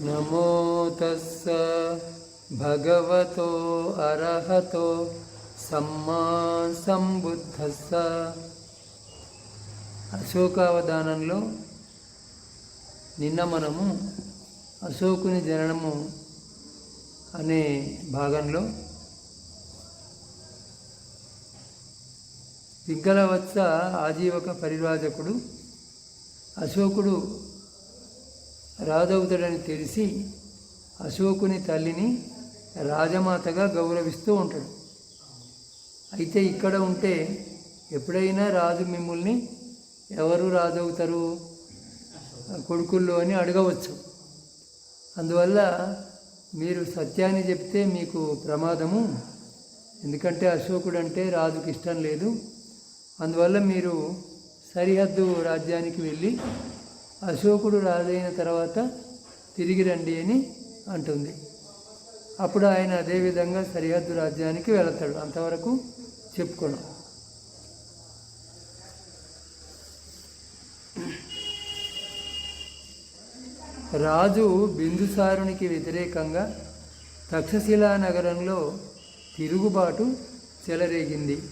నమో తస్స భగవతో అర్హతో సమ్మా సంబుద్ధస్స. అశోకావధానంలో నిన్న మనము అశోకుని జననము అనే భాగంలో పిగ్గలవత్స ఆజీవక పరిరాజకుడు అశోకుడు రాజవుతాడని తెలిసి అశోకుని తల్లిని రాజమాతగా గౌరవిస్తూ ఉంటాడు. అయితే ఇక్కడ ఉంటే ఎప్పుడైనా రాజు మిమ్మల్ని ఎవరు రాజవుతారు? కొడుకుల్లో అని అడగవచ్చు. అందువల్ల మీరు సత్యాన్ని చెప్తే మీకు ప్రమాదము. ఎందుకంటే అశోకుడు అంటే రాజుకి ఇష్టం లేదు. అందువల్ల మీరు సరిహద్దు రాజ్యానికి వెళ్ళి అశోకుడు రాజైన తర్వాత తిరిగి రండి అని అంటుంది. అప్పుడు ఆయన అదేవిధంగా సరిహద్దు రాజ్యానికి వెళతాడు. అంతవరకు చెప్పుకున్నాం రాజు బిందుసారునికి వ్యతిరేకంగా తక్షశిలా నగరంలో తిరుగుబాటు చెలరేగింది.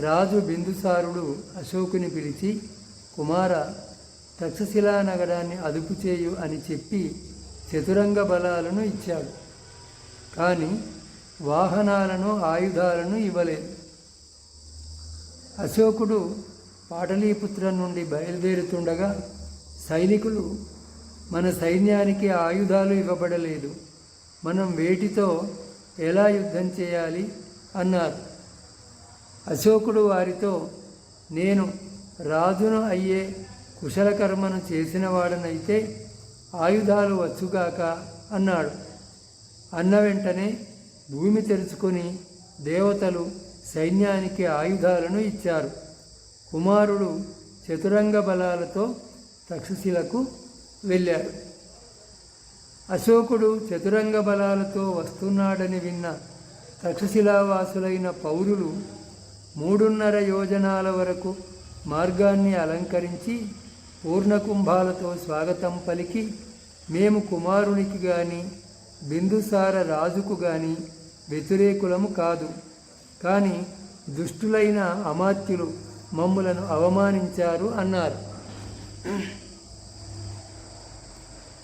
రాజు బిందుసారుడు అశోకుని పిలిచి కుమార తక్షశిలా నగరాన్ని అదుపు చేయు అని చెప్పి చతురంగ బలాలను ఇచ్చాడు. కానీ వాహనాలను ఆయుధాలను ఇవ్వలేదు. అశోకుడు పాటలీపుత్రం నుండి బయలుదేరుతుండగా సైనికులు మన సైన్యానికి ఆయుధాలు ఇవ్వబడలేదు. మనం వేటితో ఎలా యుద్ధం చేయాలి? అన్నారు. అశోకుడు వారితో నేను రాజును అయ్యే కుశలకర్మను చేసిన వాడనైతే ఆయుధాలు వచ్చుగాక అన్నాడు. అన్న వెంటనే భూమి తెరుచుకొని దేవతలు సైన్యానికి ఆయుధాలను ఇచ్చారు. కుమారుడు చతురంగ బలాలతో తక్షశిలకు వెళ్ళాడు. అశోకుడు చతురంగ బలాలతో వస్తున్నాడని విన్న తక్షశిలావాసులైన పౌరులు మూడున్నర యోజనాల వరకు మార్గాన్ని అలంకరించి పూర్ణకుంభాలతో స్వాగతం పలికి మేము కుమారునికి గాని బిందుసార రాజుకు గాని వ్యతిరేకులము కాదు. కానీ దుష్టులైన అమాత్యులు మమ్ములను అవమానించారు అన్నారు.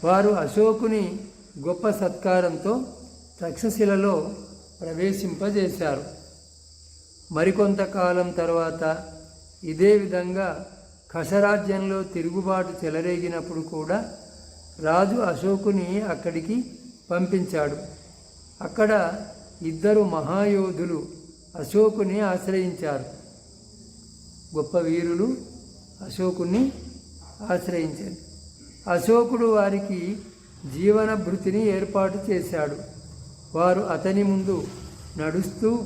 వారు అశోకుని గొప్ప సత్కారంతో తక్షశిలలో ప్రవేశింపజేశారు. మరికొంతకాలం తర్వాత ఇదే విధంగా కసరాజ్యంలో తిరుగుబాటు చెలరేగినప్పుడు కూడా రాజు అశోకుని అక్కడికి పంపించాడు. అక్కడ ఇద్దరు మహాయోధులు అశోకుని ఆశ్రయించారు. గొప్ప వీరులు అశోకుని ఆశ్రయించారు. అశోకుడు వారికి జీవన భృతిని ఏర్పాటు చేశాడు. వారు అతని ముందు నడుస్తూ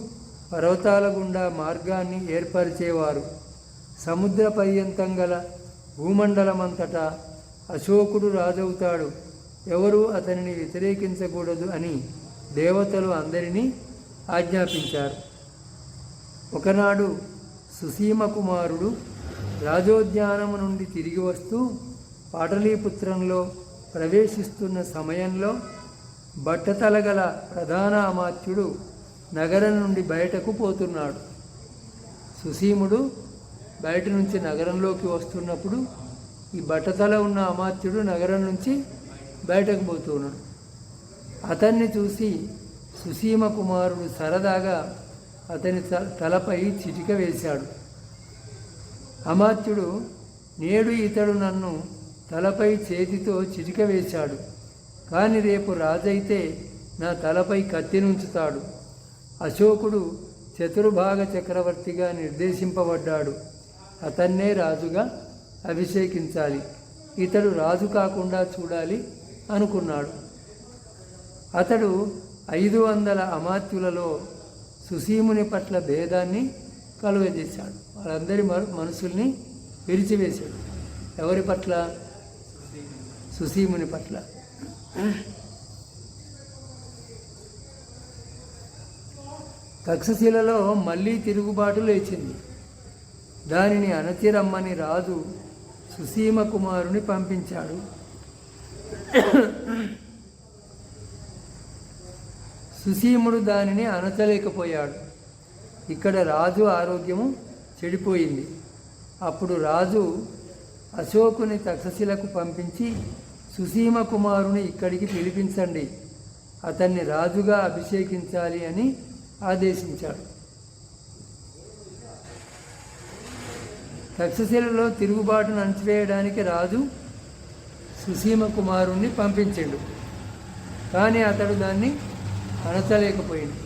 పర్వతాల గుండా మార్గాన్ని ఏర్పరిచేవారు. సముద్ర పర్యంతం గల భూమండలమంతటా అశోకుడు రాజవుతాడు. ఎవరు అతనిని వ్యతిరేకించకూడదు అని దేవతలు అందరినీ ఆజ్ఞాపించారు. ఒకనాడు సుసీమ కుమారుడు రాజోద్యానము నుండి తిరిగి వస్తూ పాటలీపుత్రంలో ప్రవేశిస్తున్న సమయంలో బట్టతలగల ప్రధాన అమాత్యుడు నగరం నుండి బయటకు పోతున్నాడు. సుసీముడు బయట నుంచి నగరంలోకి వస్తున్నప్పుడు ఈ బట్టతల ఉన్న అమాత్యుడు నగరం నుంచి బయటకు పోతున్నాడు. అతన్ని చూసి సుసీమ కుమారుడు సరదాగా అతని తలపై చిటిక వేశాడు. అమాత్యుడు నేడు ఇతడు నన్ను తలపై చేతితో చిటిక వేశాడు. కానీ రేపు రాజైతే నా తలపై కత్తినుంచుతాడు అశోకుడు చతుర్భాగ చక్రవర్తిగా నిర్దేశింపబడ్డాడు. అతన్నే రాజుగా అభిషేకించాలి. ఇతడు రాజు కాకుండా చూడాలి అనుకున్నాడు. అతడు ఐదు వందల అమాత్యులలో సుసీముని పట్ల భేదాన్ని కలుగజేశాడు. వాళ్ళందరి మ- మనసుల్ని విరిచివేశాడు. ఎవరి పట్ల? సుసీముని పట్ల. తక్షశిలలో మళ్ళీ తిరుగుబాటు లేచింది. దానిని అణచిరమ్మని రాజు సుసీమ కుమారుని పంపించాడు. సుసీముడు దానిని అణచలేకపోయాడు ఇక్కడ రాజు ఆరోగ్యము చెడిపోయింది. అప్పుడు రాజు అశోకుని తక్షశిలకు పంపించి సుసీమ కుమారుని ఇక్కడికి పిలిపించండి. అతన్ని రాజుగా అభిషేకించాలి అని ఆదేశించాడు. తక్షశిలలో తిరుగుబాటును అణచివేయడానికి రాజు సుసీమ కుమారుణ్ణి పంపించాడు. కానీ అతడు దాన్ని అణచలేకపోయింది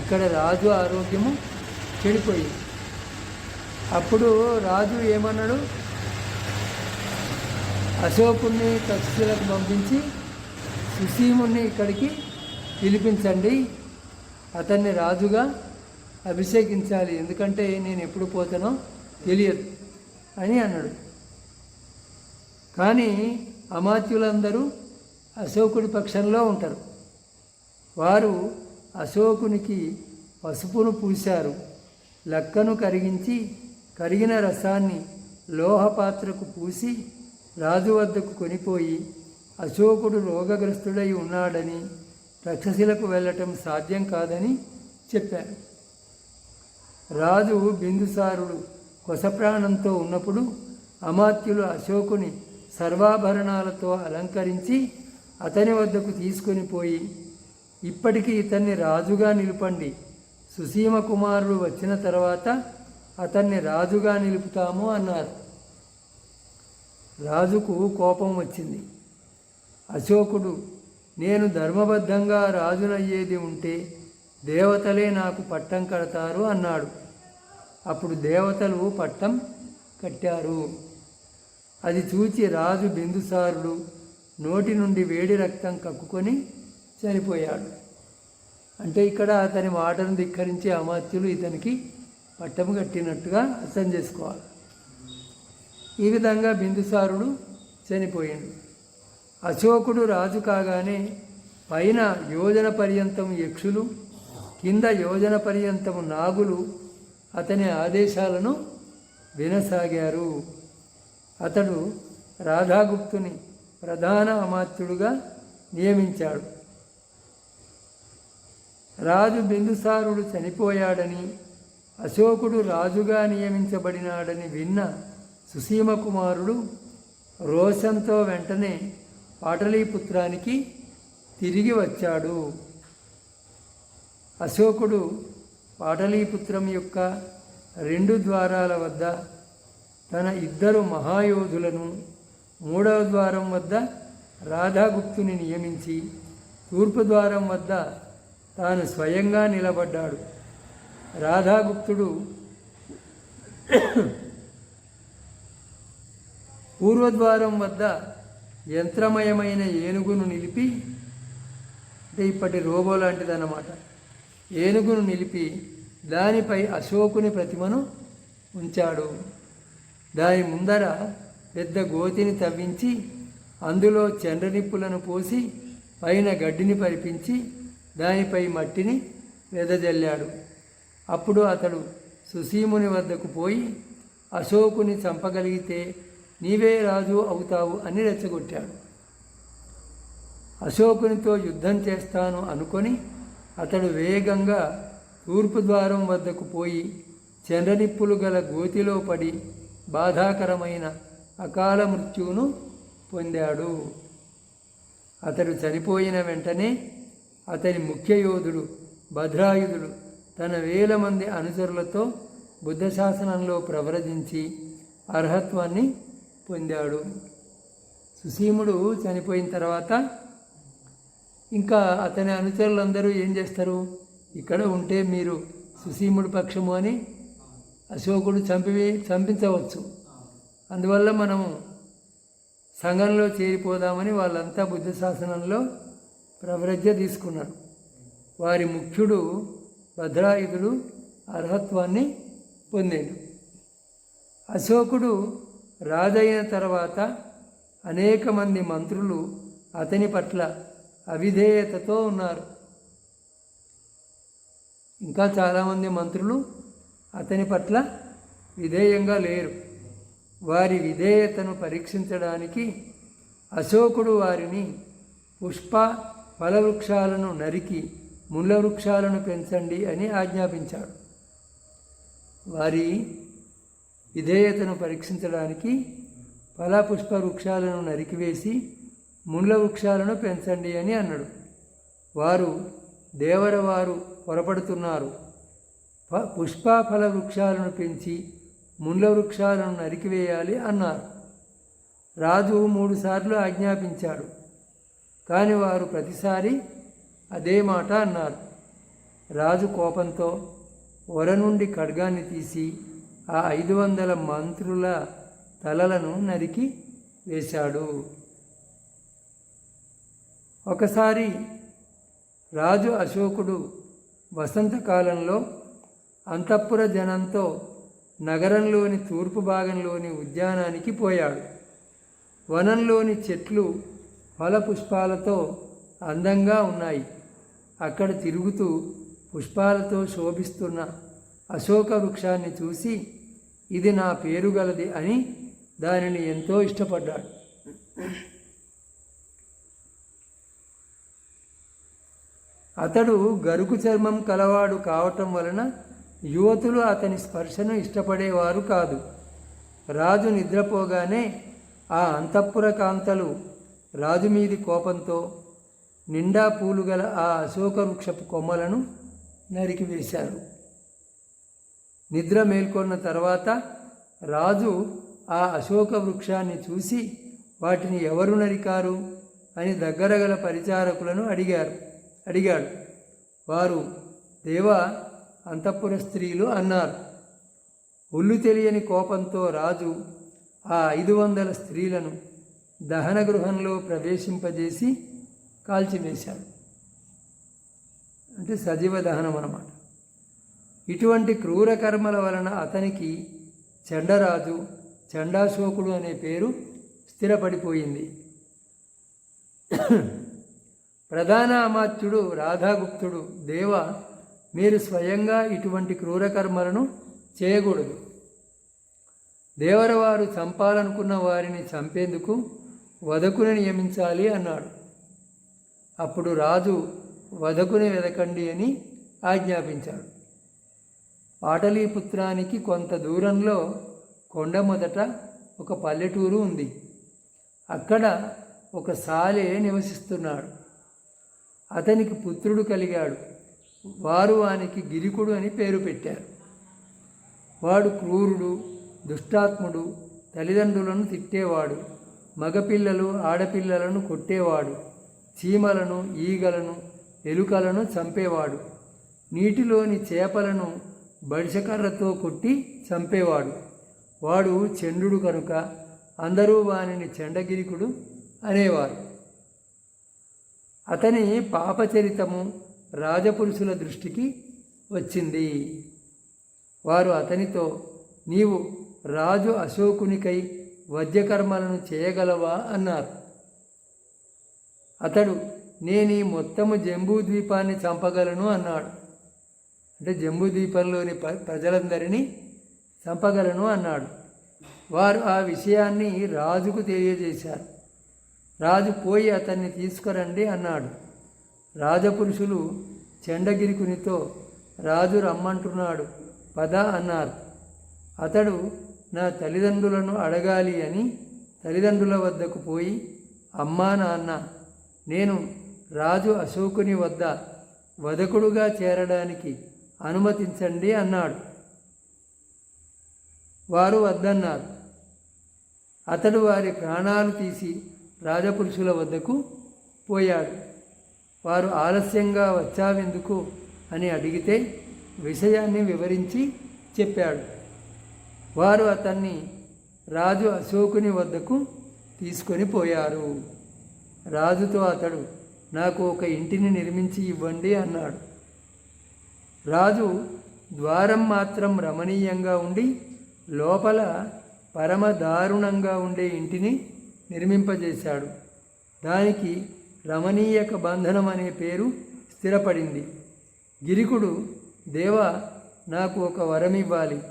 ఇక్కడ రాజు ఆరోగ్యము చెడిపోయింది. అప్పుడు రాజు ఏమన్నాడు? అశోకుణ్ణి తక్షశిలకు పంపించి సుసీముణ్ణి ఇక్కడికి పిలిపించండి. అతన్ని రాజుగా అభిషేకించాలి. ఎందుకంటే నేను ఎప్పుడు పోతానో తెలియదు అని అన్నాడు. కానీ అమాత్యులందరూ అశోకుడి పక్షంలో ఉంటారు. వారు అశోకునికి పసుపును పూశారు. లక్కను కరిగించి కరిగిన రసాన్ని లోహపాత్రకు పూసి రాజు వద్దకు కొనిపోయి అశోకుడు రోగగ్రస్తుడై ఉన్నాడని రక్షశిలకు వెళ్ళటం సాధ్యం కాదని చెప్పారు. రాజు బిందుసారుడు కొసప్రాణంతో ఉన్నప్పుడు అమాత్యులు అశోకుని సర్వాభరణాలతో అలంకరించి అతని వద్దకు తీసుకొని పోయి ఇప్పటికీ ఇతన్ని రాజుగా నిలపండి. సుసీమ కుమారుడు వచ్చిన తర్వాత అతన్ని రాజుగా నిలుపుతాము అన్నారు. రాజుకు కోపం వచ్చింది. అశోకుడు నేను ధర్మబద్ధంగా రాజునయ్యేది ఉంటే దేవతలే నాకు పట్టం కడతారు అన్నాడు. అప్పుడు దేవతలు పట్టం కట్టారు. అది చూచి రాజు బిందుసారుడు నోటి నుండి వేడి రక్తం కక్కుకొని చనిపోయాడు. అంటే ఇక్కడ అతని మాటను ధిక్కరించే అమాత్యులు ఇతనికి పట్టం కట్టినట్టుగా అర్థం చేసుకోవాలి. ఈ విధంగా బిందుసారుడు చనిపోయాడు. అశోకుడు రాజు కాగానే పైన యోజన పర్యంతం యక్షులు కింద యోజన పర్యంతము నాగులు అతని ఆదేశాలను వినసాగారు. అతడు రాధాగుప్తుని ప్రధాన అమాత్యుడుగా నియమించాడు. రాజు బిందుసారుడు చనిపోయాడని అశోకుడు రాజుగా నియమించబడినాడని విన్న సుసీమ కుమారుడు రోషంతో వెంటనే పాటలీపుత్రానికి తిరిగి వచ్చాడు. అశోకుడు పాటలీపుత్రం యొక్క రెండు ద్వారాల వద్ద తన ఇద్దరు మహాయోధులను మూడవ ద్వారం వద్ద రాధాగుప్తుని నియమించి తూర్పు ద్వారం వద్ద తాను స్వయంగా నిలబడ్డాడు. రాధాగుప్తుడు పూర్వద్వారం వద్ద యంత్రమయమైన ఏనుగును నిలిపి అంటే ఇప్పటి రోబో లాంటిదన్నమాట. ఏనుగును నిలిపి దానిపై అశోకుని ప్రతిమను ఉంచాడు. దాని ముందర పెద్ద గోతిని తవ్వించి అందులో చండ్రనిప్పులను పోసి పైన గడ్డిని పరిపించి దానిపై మట్టిని వెదజల్లాడు. అప్పుడు అతడు సుసీముని వద్దకు పోయి అశోకుని చంపగలిగితే నీవే రాజు అవుతావు అని రెచ్చగొట్టాడు. అశోకునితో యుద్ధం చేస్తాను అనుకొని అతడు వేగంగా తూర్పు ద్వారం వద్దకు పోయి చంద్రనిప్పులు గల గోతిలో పడి బాధాకరమైన అకాల మృత్యువును పొందాడు. అతడు చనిపోయిన వెంటనే అతని ముఖ్య యోధుడు భద్రాయుధుడు తన వేల మంది అనుచరులతో బుద్ధ శాసనంలో ప్రవరజించి అర్హత్వాన్ని పొందాడు. సుసీముడు చనిపోయిన తర్వాత ఇంకా అతని అనుచరులందరూ ఏం చేస్తారు? ఇక్కడ ఉంటే మీరు సుసీముడి పక్షము అని అశోకుడు చంపి చంపించవచ్చు. అందువల్ల మనము సంఘంలో చేరిపోదామని వాళ్ళంతా బుద్ధ శాసనంలో ప్రవ్రజ్య తీసుకున్నారు. వారి ముఖ్యుడు భద్రాయుధుడు అర్హత్వాన్ని పొందాడు. అశోకుడు రాజైన తర్వాత అనేక మంది మంత్రులు అతని పట్ల అవిధేయతతో ఉన్నారు. ఇంకా చాలామంది మంత్రులు అతని పట్ల విధేయంగా లేరు. వారి విధేయతను పరీక్షించడానికి అశోకుడు వారిని పుష్ప ఫలవృక్షాలను నరికి ముళ్ళ వృక్షాలను పెంచండి అని ఆజ్ఞాపించాడు. వారి విధేయతను పరీక్షించడానికి ఫల పుష్ప వృక్షాలను నరికివేసి ముండ్ల వృక్షాలను పెంచండి అని అన్నాడు. వారు దేవరవారు పొరపడుతున్నారు. ఫ- పుష్ప ఫల వృక్షాలను పెంచి ముండ్ల వృక్షాలను నరికివేయాలి అన్నారు. రాజు మూడుసార్లు ఆజ్ఞాపించాడు. కానీ వారు ప్రతిసారి అదే మాట అన్నారు. రాజు కోపంతో ఒర నుండి ఖడ్గాన్ని తీసి ఆ ఐదు వందల మంత్రుల తలలను నరికి వేశాడు. ఒకసారి రాజు అశోకుడు వసంతకాలంలో అంతఃపుర జనంతో నగరంలోని తూర్పు భాగంలోని ఉద్యానానికి పోయాడు. వనంలోని చెట్లు ఫలపుష్పాలతో అందంగా ఉన్నాయి. అక్కడ తిరుగుతూ పుష్పాలతో శోభిస్తున్న అశోక వృక్షాన్ని చూసి ఇది నా పేరు గలది అని దానిని ఎంతో ఇష్టపడ్డాడు. అతడు గరుకు చర్మం కలవాడు కావటం వలన యువతులు అతని స్పర్శను ఇష్టపడేవారు కాదు. రాజు నిద్రపోగానే ఆ అంతఃపుర కాంతలు రాజు మీది కోపంతో నిండా పూలు గల ఆ అశోక వృక్షపు కొమ్మలను నరికివేశారు నిద్ర మేల్కొన్న తర్వాత రాజు ఆ అశోక వృక్షాన్ని చూసి వాటిని ఎవరు నరికారు అని దగ్గర గల పరిచారకులను అడిగారు. అడిగాడు. వారు దేవ అంతఃపుర స్త్రీలు అన్నారు ఒళ్ళు తెలియని కోపంతో రాజు ఆ ఐదు వందల స్త్రీలను దహన గృహంలో ప్రవేశింపజేసి కాల్చివేశాడు. అంటే సజీవ దహనం అన్నమాట. ఇటువంటి క్రూర కర్మల వలన అతనికి చండరాజు చండాశోకుడు అనే పేరు స్థిరపడిపోయింది. ప్రధాన అమాత్యుడు రాధాగుప్తుడు దేవ మీరు స్వయంగా ఇటువంటి క్రూర కర్మలను చేయకూడదు. దేవరవారు చంపాలనుకున్న వారిని చంపేందుకు వధకుని నియమించాలి అన్నాడు. అప్పుడు రాజు వధకుని వెదకండి అని ఆజ్ఞాపించాడు. పాటలీపుత్రానికి కొంత దూరంలో కొండ మొదట ఒక పల్లెటూరు ఉంది. అక్కడ ఒక సాలే నివసిస్తున్నాడు. అతనికి పుత్రుడు కలిగాడు. వారు వానికి గిరికుడు అని పేరు పెట్టారు. వాడు క్రూరుడు దుష్టాత్ముడు తల్లిదండ్రులను తిట్టేవాడు మగపిల్లలు ఆడపిల్లలను కొట్టేవాడు చీమలను ఈగలను ఎలుకలను చంపేవాడు నీటిలోని చేపలను బడిసకర్రతో కొట్టి చంపేవాడు. వాడు చంద్రుడు కనుక అందరూ వానిని చెండగిరికుడు అనేవారు. అతని పాపచరితము రాజపురుషుల దృష్టికి వచ్చింది. వారు అతనితో నీవు రాజు అశోకునికై వద్యకర్మలను చేయగలవా? అన్నారు. అతడు నేను ఈ మొత్తము జంబూ ద్వీపాన్ని చంపగలను అన్నాడు. అంటే జంబూ ద్వీపంలోని ప- ప్రజలందరినీ చంపగలను అన్నాడు. వారు ఆ విషయాన్ని రాజుకు తెలియజేశారు. రాజు పోయి అతన్ని తీసుకురండి అన్నాడు. రాజపురుషులు చెండగిరికునితో రాజు రమ్మంటున్నాడు పద అన్నారు. అతడు నా తల్లిదండ్రులను అడగాలి అని తల్లిదండ్రుల వద్దకు పోయి అమ్మా నాన్న నేను రాజు అశోకుని వద్ద వదకుడుగా చేరడానికి అనుమతించండి అన్నాడు. వారు వద్దన్నారు. అతడు వారి ప్రాణాలు తీసి రాజపురుషుల వద్దకు పోయాడు వారు ఆలస్యంగా వచ్చావెందుకు అని అడిగితే విషయాన్ని వివరించి చెప్పాడు. వారు అతన్ని రాజు అశోకుని వద్దకు తీసుకొని పోయారు. రాజుతో అతడు నాకు ఒక ఇంటిని నిర్మించి ఇవ్వండి అన్నాడు. రాజు ద్వారం మాత్రం రమణీయంగా ఉండి లోపల పరమ దారుణంగా ఉండే ఇంటిని నిర్మింపజేశాడు. దానికి రమణీయక బంధనం అనే పేరు స్థిరపడింది. గిరికుడు దేవ నాకు ఒక వరం ఇవ్వాలి.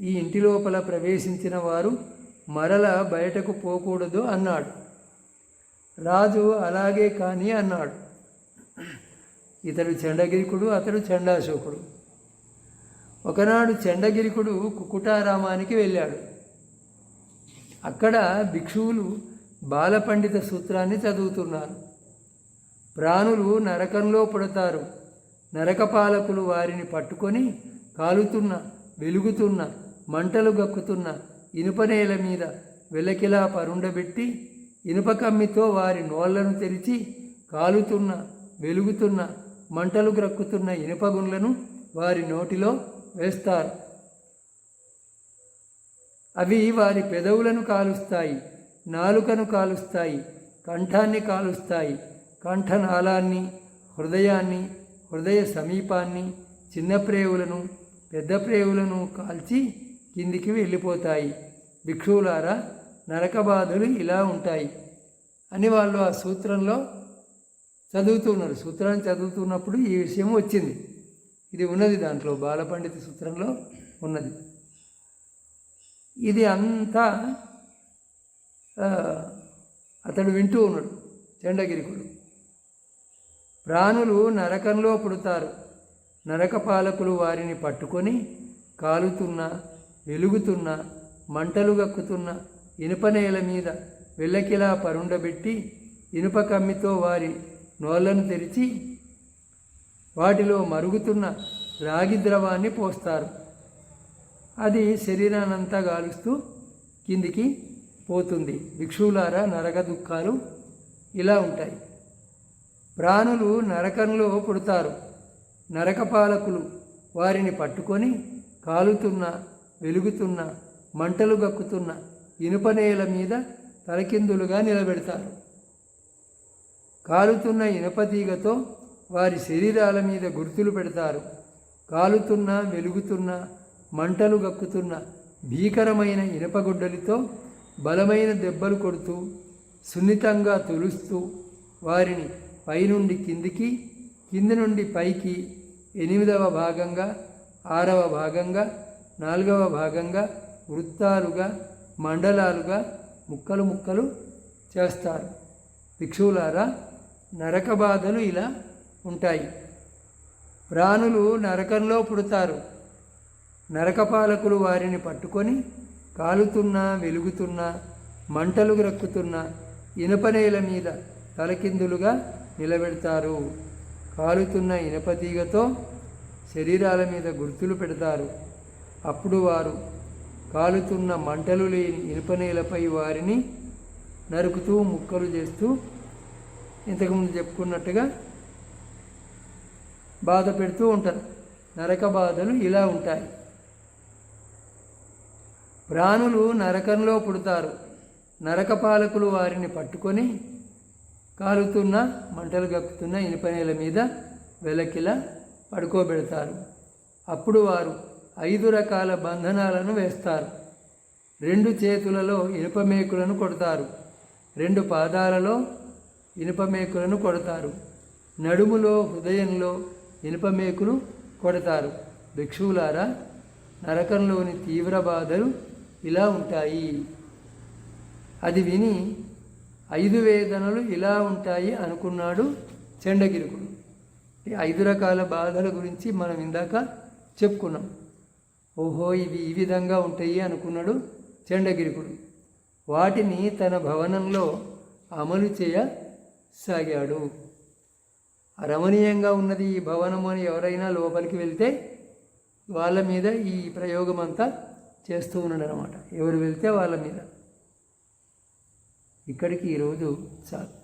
ఈ ఇంటి లోపల ప్రవేశించిన వారు మరల బయటకు పోకూడదు అన్నాడు. రాజు అలాగే కానీ అన్నాడు. ఇతడు చండగిరికుడు అతడు చండాశోకుడు. ఒకనాడు చండగిరికుడు కుకుటారామానికి వెళ్ళాడు. అక్కడ భిక్షువులు బాలపండిత సూత్రాన్ని చదువుతున్నారు ప్రాణులు నరకంలో పుడతారు. నరకపాలకులు వారిని పట్టుకొని కాలుతున్న వెలుగుతున్న మంటలు గక్కుతున్న ఇనుప నేల మీద వెలకిలా పరుండబెట్టి ఇనుప కమ్మితో వారి నోళ్ళను తెరిచి కాలుతున్న వెలుగుతున్న మంటలు గ్రక్కుతున్న ఇనుప గుండ్లను వారి నోటిలో వేస్తారు. అవి వారి పెదవులను కాలుస్తాయి. నాలుకను కాలుస్తాయి కంఠాన్ని కాలుస్తాయి. కంఠనాళాన్ని హృదయాన్ని హృదయ సమీపాన్ని చిన్న ప్రేవులను పెద్ద ప్రేవులను కాల్చి కిందికి వెళ్ళిపోతాయి. భిక్షువులారా నరక బాధలు ఇలా ఉంటాయి. అని వాళ్ళు ఆ సూత్రంలో చదువుతున్నారు. సూత్రాన్ని చదువుతున్నప్పుడు ఈ విషయం వచ్చింది. ఇది ఉన్నది దాంట్లో బాలపండిత సూత్రంలో ఉన్నది. ఇది అంతా అతడు వింటూ ఉన్నాడు. చండగిరికుడు ప్రాణులు నరకంలో పుడతారు. నరక పాలకులు వారిని పట్టుకొని కాలుతున్న వెలుగుతున్న మంటలు గక్కుతున్న ఇనుప నేల మీద వెళ్ళకిలా పరుండబెట్టి ఇనుప కమ్మితో వారి నోళ్ళను తెరిచి వాటిలో మరుగుతున్న రాగి ద్రవాన్ని పోస్తారు. అది శరీరానంతా గాలుస్తూ కిందికి పోతుంది. భిక్షువులారా నరక దుఃఖాలు ఇలా ఉంటాయి. ప్రాణులు నరకంలో పుడతారు. నరకపాలకులు వారిని పట్టుకొని కాలుతున్న వెలుగుతున్న మంటలు గక్కుతున్న ఇనుప నేల మీద తలకిందులుగా నిలబెడతారు. కాలుతున్న ఇనుప తీగతో వారి శరీరాల మీద గుర్తులు పెడతారు. కాలుతున్న వెలుగుతున్న మంటలు గక్కుతున్న భీకరమైన ఇనుపగుడ్డలితో బలమైన దెబ్బలు కొడుతూ సున్నితంగా తొలుస్తూ వారిని పైనుండి కిందికి కింది నుండి పైకి ఎనిమిదవ భాగంగా ఆరవ భాగంగా నాలుగవ భాగంగా వృత్తాలుగా మండలాలుగా ముక్కలు ముక్కలు చేస్తారు. భిక్షువులారా నరక బాధలు ఇలా ఉంటాయి. ప్రాణులు నరకంలో పుడతారు. నరకపాలకులు వారిని పట్టుకొని కాలుతున్న వెలుగుతున్న మంటలు రక్కుతున్న ఇనపనేల మీద తలకిందులుగా నిలబెడతారు. కాలుతున్న ఇనపతీగతో శరీరాల మీద గుర్తులు పెడతారు. అప్పుడు వారు కాలుతున్న మంటలు లేని ఇనుపనేలపై వారిని నరుకుతూ ముక్కలు చేస్తూ ఇంతకుముందు చెప్పుకున్నట్టుగా బాధ పెడుతూ ఉంటారు. నరక బాధలు ఇలా ఉంటాయి. ప్రాణులు నరకంలో పుడతారు. నరకపాలకులు వారిని పట్టుకొని కాలుతున్న మంటలు గక్కుతున్న ఇనుప నేల మీద వెలకిలా పడుకోబెడతారు. అప్పుడు వారు ఐదు రకాల బంధనాలను వేస్తారు. రెండు చేతులలో ఇనుప మేకులను కొడతారు. రెండు పాదాలలో ఇనుప మేకులను కొడతారు. నడుములో హృదయంలో ఇనుప మేకులు కొడతారు. భిక్షువులారా నరకంలోని తీవ్ర బాధలు ఇలా ఉంటాయి. అది విని ఐదు వేదనలు ఇలా ఉంటాయి అనుకున్నాడు చెండగిరుకుడు. ఈ ఐదు రకాల బాధల గురించి మనం ఇందాక చెప్పుకున్నాం. ఓహో ఇవి ఈ విధంగా ఉంటాయి అనుకున్నాడు చెండగిరికుడు. వాటిని తన భవనంలో అమలు చేయసాగాడు. రమణీయంగా ఉన్నది ఈ భవనం అని ఎవరైనా లోపలికి వెళ్తే వాళ్ళ మీద ఈ ప్రయోగం అంతా చేస్తూ ఉన్నాడు అనమాట ఎవరు వెళ్తే వాళ్ళ మీద. ఇక్కడికి ఈరోజు చాలు.